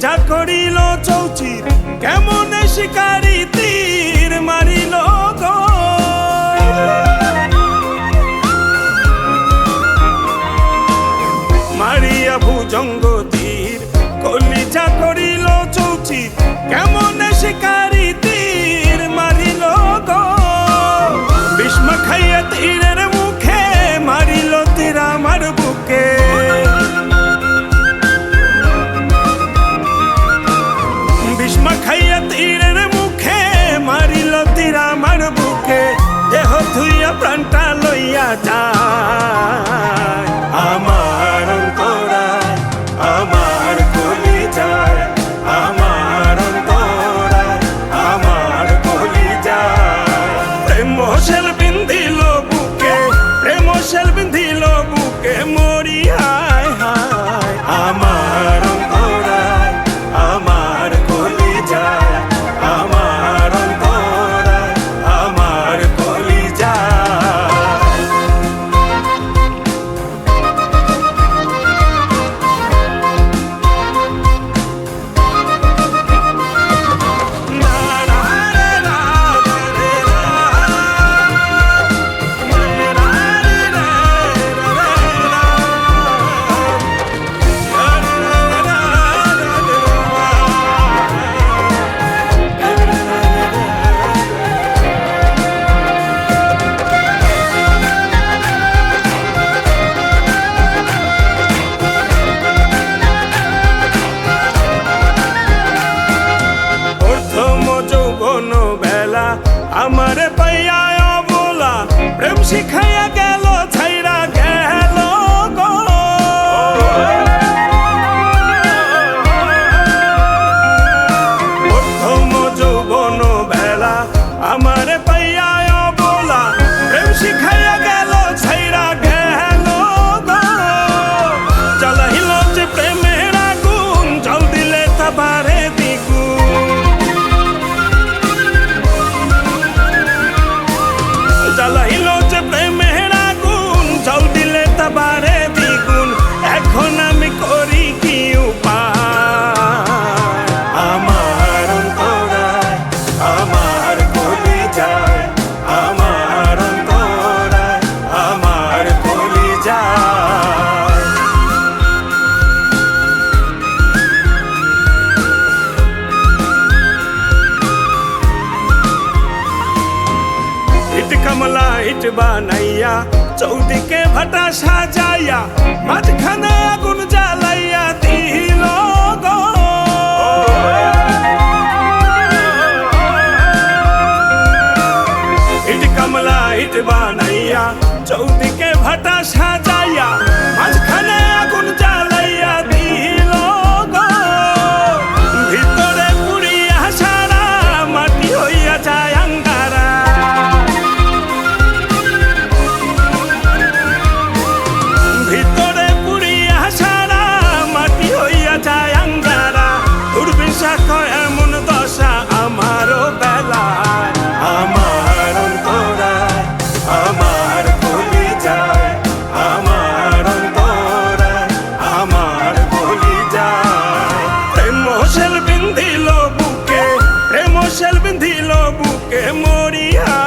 যা করিল চৌচির কেমন শিকারি তীর মারিল গো? মারিয়া ভুজঙ্গ আমার পাইয়া অবলা প্রেম শিখাইয়া গেট বানাইয়া, চৌদিকে ভাটা সাজাইয়া, মাঝখানে আগুন জ্বালাইয়া দিল ইট কামলা ইট বানাইয়া, চৌদিকে ভাটা সাজা শেল বিন্ধিল বুকে প্রেম শেল বিন্ধিল বুকে মরিয়া